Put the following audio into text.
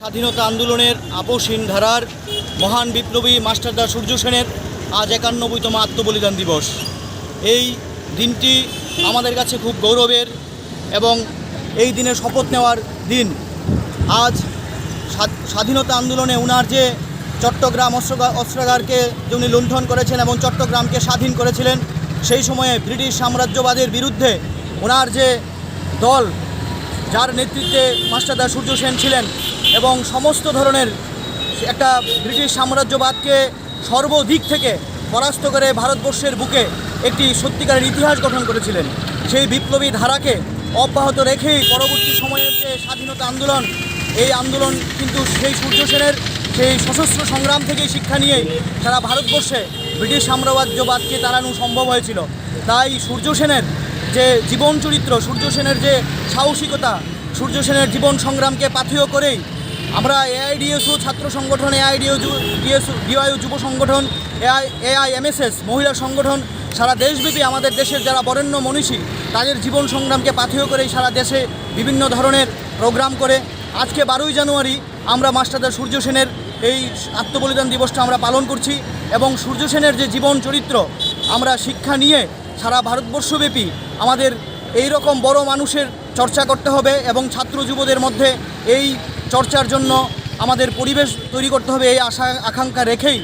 স্বাধীনতা আন্দোলনের আপসহীন ধারার মহান বিপ্লবী মাস্টারদা সূর্য সেনের আজ একান্নবইতম আত্মবলিদান দিবস। এই দিনটি আমাদের কাছে খুব গৌরবের এবং এই দিনে শপথ নেওয়ার দিন। আজ স্বাধীনতা আন্দোলনে উনার যে চট্টগ্রাম অস্ত্রগা- অস্ত্রাগারকে উনি লুণ্ঠন করেছেন এবং চট্টগ্রামকে স্বাধীন করেছিলেন, সেই সময়ে ব্রিটিশ সাম্রাজ্যবাদের বিরুদ্ধে ওনার যে দল যার নেতৃত্বে মাস্টারদা সূর্য সেন ছিলেন এবং সমস্ত ধরনের একটা ব্রিটিশ সাম্রাজ্যবাদকে সর্বদিক থেকে পরাস্ত করে ভারতবর্ষের বুকে একটি সত্যিকারের ইতিহাস গঠন করেছিলেন। সেই বিপ্লবী ধারাকে অব্যাহত রেখেই পরবর্তী সময়ের যে স্বাধীনতা আন্দোলন, এই আন্দোলন কিন্তু সেই সূর্য সেনের সেই সশস্ত্র সংগ্রাম থেকেই শিক্ষা নিয়েই সারা ভারতবর্ষে ব্রিটিশ সাম্রাজ্যবাদকে তাড়ানো সম্ভব হয়েছিল। তাই সূর্য সেনের যে জীবন চরিত্র, সূর্য সেনের যে সাহসিকতা, সূর্য সেনের জীবন সংগ্রামকে পাথেয় করেই আমরা এআইডিএসও ছাত্র সংগঠন, এআইডিও ডিএসও, ডিওয়াইও যুব সংগঠন, এআই, এআইএমএসএস, মহিলা সংগঠন, সারা দেশব্যাপী আমাদের দেশের যারা বরেণ্য মনীষী, তাদের জীবন সংগ্রামকে পাথেয় করেই সারা দেশে বিভিন্ন ধরনের প্রোগ্রাম করে। আজকে বারোই জানুয়ারি আমরা মাস্টারদা সূর্য সেনের এই আত্মবলিদান দিবসটা আমরা পালন করছি এবং সূর্য সেনের যে জীবন চরিত্র, আমরা শিক্ষা নিয়ে সারা ভারতবর্ষব্যাপী আমাদের এই রকম বড় মানুষের চর্চা করতে হবে এবং ছাত্র যুবদের মধ্যে এই চর্চার জন্য আমাদের পরিবেশ তৈরি করতে হবে, এই আশা, আকাঙ্ক্ষা রেখেই